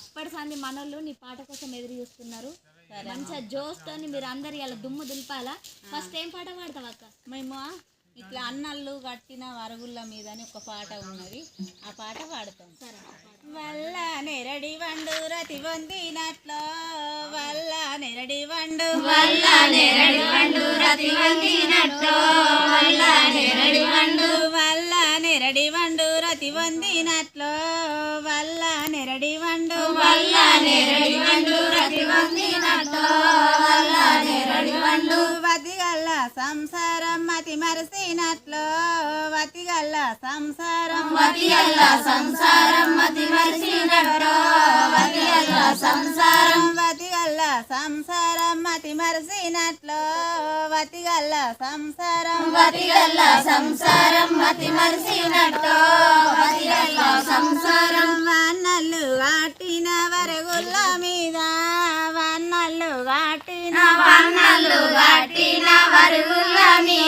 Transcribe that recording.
అప్పటి సంది మనోళ్ళు నీ పాట కోసం ఎదురు చూస్తున్నారు. మంచిగా జోస్తోని మీరు అందరు ఇలా దుమ్ము దులిపాలా? ఫస్ట్ ఏం పాట పాడతావు అక్క? మేము ఇట్లా అన్నళ్ళు కట్టిన వరుగుళ్ళ మీద అని ఒక పాట ఉన్నది. ఆ పాట పాడతాం. వల్ల నెరడి వండు రతి వందినట్లో వల్ల నెరడి వండు. వల్ల నెరడి వండు రతి వందినట్లో వల్ల సంసారం మతి మరసినట్లో వతిగల్ల సంసారం. వతిగల్ల సంసారం మతి మరసినట్లో వతిగల్ల సంసారం. వతిగల్ల సంసారం మతి మరసినట్లో వతిగల్ల సంసారం. వతిగల్ల సంసారం మతి మరసినట్లో వతిగల్ల సంసారం. వన్నల్లు కాటిన వరగుల్ల మీద அறிவுல்லாமே